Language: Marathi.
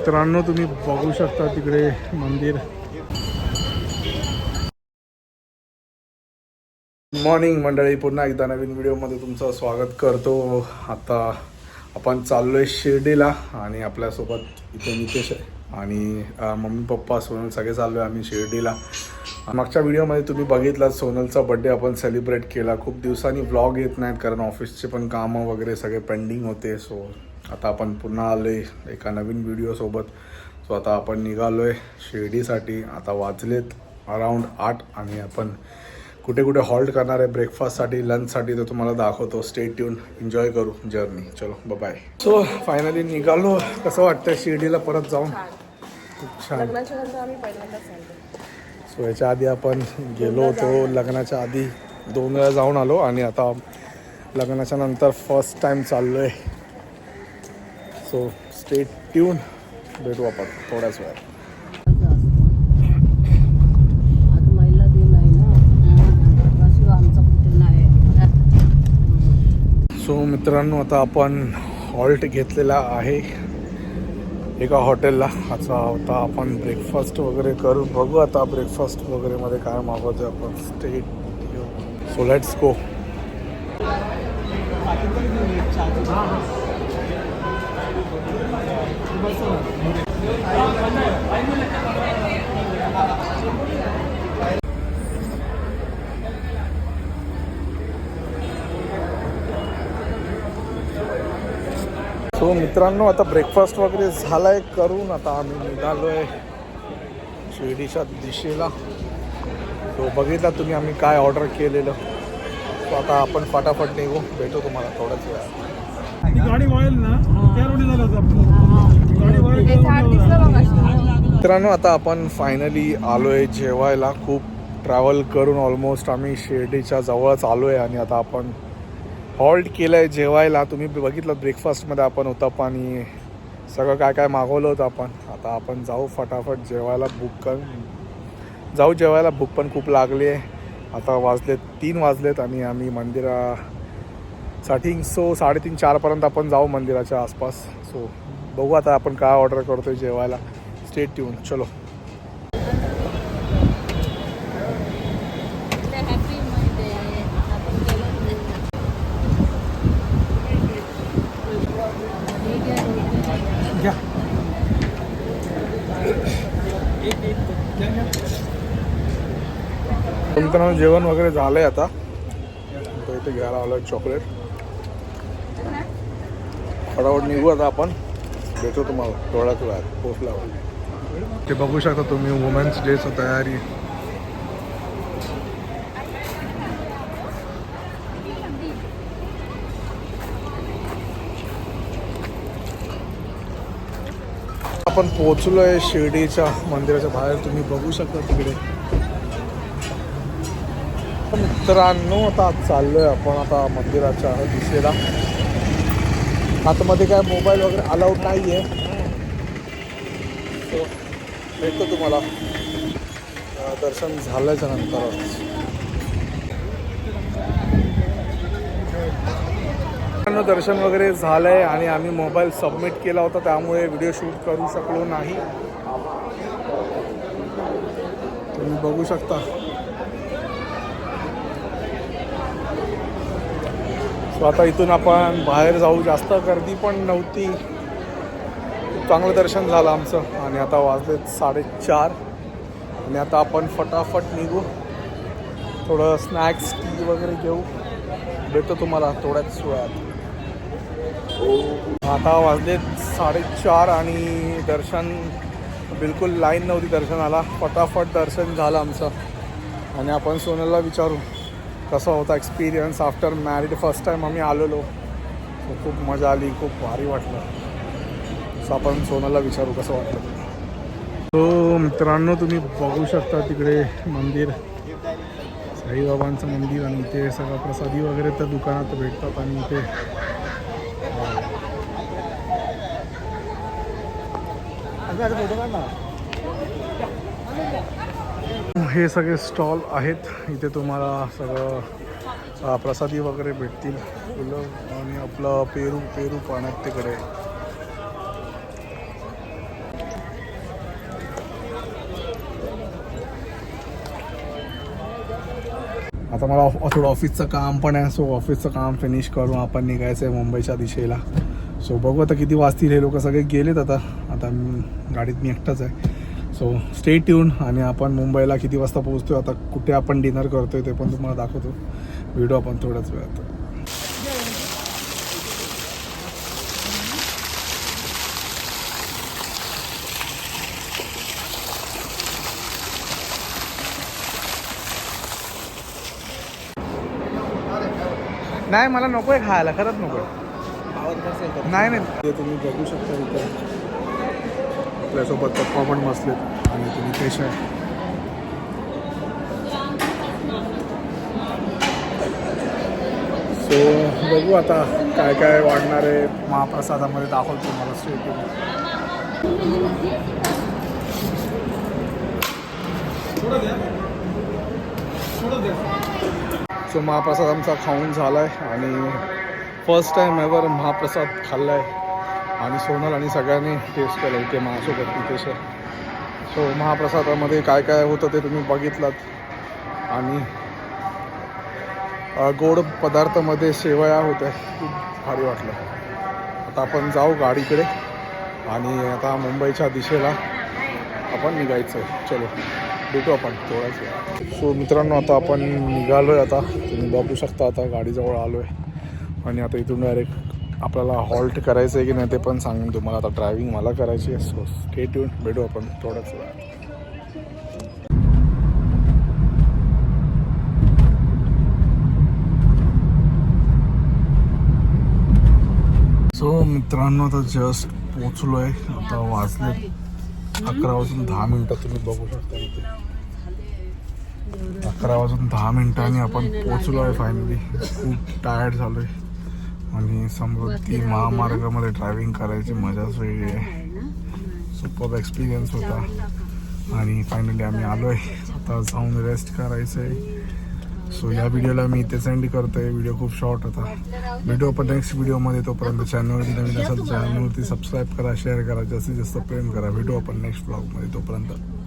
मित्रांनो तुम्ही बघू शकता तिकडे मंदिर. मॉर्निंग मंडळी. पुन्हा एकदा नवीन व्हिडिओमध्ये तुमचं स्वागत करतो. आता आपण चाललो आहे शिर्डीला आणि आपल्यासोबत इथे नितेश आहे. आणि मम्मी पप्पा सोनल सगळे चाललो आहे आम्ही शिर्डीला. मागच्या व्हिडिओमध्ये तुम्ही बघितला सोनलचा बड्डे आपण सेलिब्रेट केला. खूप दिवसांनी व्लॉग येत नाहीत कारण ऑफिसचे पण कामं वगैरे सगळे पेंडिंग होते. सो आता आपण पुन्हा आलो आहे एका नवीन व्हिडिओसोबत सो आता आपण निघालो आहे शिर्डीसाठी. आता वाजलेत अराऊंड आठ आणि आपण कुठे कुठे हॉल्ट करणार आहे ब्रेकफास्टसाठी लंचसाठी तर तुम्हाला दाखवतो. स्टे ट्यून एन्जॉय करू जर्नी चलो बाय सो फायनली निघालो. कसं वाटतं शिर्डीला परत जाऊन? खूप छान. सो याच्या आधी आपण गेलो होतो. लग्नाच्या आधी दोन वेळा जाऊन आलो. आणि आता लग्नाच्या नंतर फर्स्ट टाईम चाललो आहे सो स्टे ट्यून भेटू आपण थोड्याच वेळात. महिला सो मित्रांनो आता आपण हॉल्ट घेतलेला आहे एका हॉटेलला. आता आता आपण ब्रेकफास्ट वगैरे करू बघू आता ब्रेकफास्ट वगैरेमध्ये काय मागवतो आपण. State so let's go so मित्रांनो आता ब्रेकफास्ट वगैरे झाला आहे करून आता आम्ही निघालो आहे शिर्डीच्या दिशेला. सो बघितला तुम्ही आम्ही काय ऑर्डर केलेलं. सो आता आपण फटाफट निघू. भेटू तुम्हाला थोड्याच वेळा गाडी वळेल ना त्या रोडी झालं होतं आपलं. गाडी वळेल ते झाड दिसलं बघा. मित्रांनो आता आपण फायनली आलो आहे जेवायला. खूप ट्रॅव्हल करून ऑलमोस्ट आम्ही शिर्डीच्या जवळच आलो आहे आणि आता आपण हॉल्ट केलं आहे जेवायला. तुम्ही बघितलं ब्रेकफास्टमध्ये आपण होतं आणि सगळं काय काय मागवलं होतं आपण. आता आपण जाऊ फटाफट जेवायला बुक कर. जाऊ जेवायला भूक पण खूप लागली आहे. आता वाजलेत तीन वाजलेत आणि आम्ही मंदिरा साठी सो साडेतीन चारपर्यंत आपण जाऊ मंदिराच्या आसपास. सो बघू आता आपण काय ऑर्डर करतोय जेवायला. स्टेट ट्यून चलो. जेवण वगैरे झालंय आता. इथे घ्यायला आलो चॉकलेट फटाफट निघू आता आपण. भेटू तुम्हाला. थोड्याच वेळात पोचल्यावर ते बघू शकता तुम्ही वुमेन्स डेचं तयारी. आपण पोचलोय शिर्डीच्या मंदिराच्या बाहेर. तुम्ही बघू शकता तिकडे. मित्रांनो आता चाललोय आपण आता मंदिराच्या दिशेला. आतमध्ये काय मोबाईल वगैरे अलाउड नाही आहे भेटतो तुम्हाला. दर्शन झाल्याच्या नंतरच दर्शन वगैरे झालंय आणि आम्ही मोबाईल सबमिट केला होता त्यामुळे व्हिडिओ शूट करू शकलो नाही. तुम्ही बघू शकता. सो आता इथून आपण बाहेर जाऊ. जास्त गर्दी पण नव्हती. खूप चांगलं दर्शन झालं आमचं. आणि आता वाजलेत साडेचार. आणि आता आपण फटाफट निघू. थोडं स्नॅक्स टी वगैरे घेऊ. भेटतो तुम्हाला थोड्याच वेळात. आता वाजलेत साडेचार आणि दर्शन बिलकुल लाईन नव्हती दर्शनाला. फटाफट दर्शन झालं आमचं. आणि आपण सोनलला विचारू. कसा होता experience after married first time आम्ही आलेलो. सो खूप मजा आली खूप भारी वाटलं. सो आपण सोनाला विचारू कसं वाटलं. हो मित्रांनो तुम्ही बघू शकता तिकडे मंदिर. साईबाबांचं मंदिर आणि इथे सगळं प्रसादी वगैरे त्या दुकानात भेटतात आणि इथे. फोटो हे सगळे स्टॉल आहेत. इथे तुम्हाला सगळं प्रसादी वगैरे भेटतील. फुलं आणि आपलं पेरू पेरू पण आहेत तिकडे. आता मला ऑफ- थोडं ऑफिसचं काम पण आहे. सो ऑफिसचं काम फिनिश करून आपण निघायचं आहे मुंबईच्या दिशेला. सो बघू आता किती वाजतील हे लोक सगळे गेलेत आता. आता गाडीत मी एकटाच आहे. सो स्टेट येऊन आणि आपण मुंबईला किती वाजता पोहोचतोय आता कुठे आपण डिनर करतोय ते पण तुम्हाला दाखवतो. व्हिडिओ आपण थोड्याच वेळात. नाही मला नको आहे खायला खरंच नको आहे. नाही नाही. तुम्ही बघू शकता इथे. आपल्यासोबत पप्पा पण बसलेत आणि तुम्ही कशा आहे. सो बघू आता काय काय वाढणार आहे. महाप्रसादामध्ये दाखवतो मला स्वीट सो महाप्रसाद आमचा खाऊन झाला आहे आणि फर्स्ट टाईम एवर महाप्रसाद खाल्ला आहे आणि सोनल आणि सगळ्यांनी टेस्ट केलं इथे माझ्यासोबत तिथेच सो महाप्रसादामध्ये काय काय होतं ते तुम्ही बघितलात. आणि गोड पदार्थामध्ये शेवया होत्या. खूप भारी वाटलं. आता आपण जाऊ गाडीकडे. आणि आता मुंबईच्या दिशेला आपण निघायचं आहे चलो भेटू आपण थोड्याच सो मित्रांनो आता आपण निघालो आहे आता. तुम्ही बघू शकता आता गाडीजवळ आलो आहे आणि आता इथून डायरेक्ट आपल्याला हॉल्ट करायचं आहे की नाही ते पण सांगेन तुम्हाला आता ड्रायव्हिंग मला करायची आहे सो स्टे येऊन भेटू आपण थोड्याच वेळात. सो मित्रांनो आता जस्ट पोचलो आहे आता वाजले अकरा वाजून दहा मिनटं. तुम्ही बघू शकता इथे. अकरा वाजून दहा मिनटांनी आपण पोचलो आहे फायनली खूप टायर्ड झालो आहे आणि समृद्धी महामार्गामध्ये ड्रायव्हिंग करायची मजाच वेगळी आहे. सुपर एक्सपिरियन्स होता. आणि फायनली आम्ही आलो आहे आता जाऊन रेस्ट करायचं आहे सो या व्हिडिओला मी इथे सेंड करतोय. व्हिडिओ खूप शॉर्ट होता. व्हिडिओ पण नेक्स्ट व्हिडिओमध्ये तोपर्यंत चॅनलवरती नवीन असेल चॅनलवरती सबस्क्राईब करा शेअर करा जास्तीत जास्त प्रेम करा. भेटू आपण नेक्स्ट ब्लॉगमध्ये तोपर्यंत.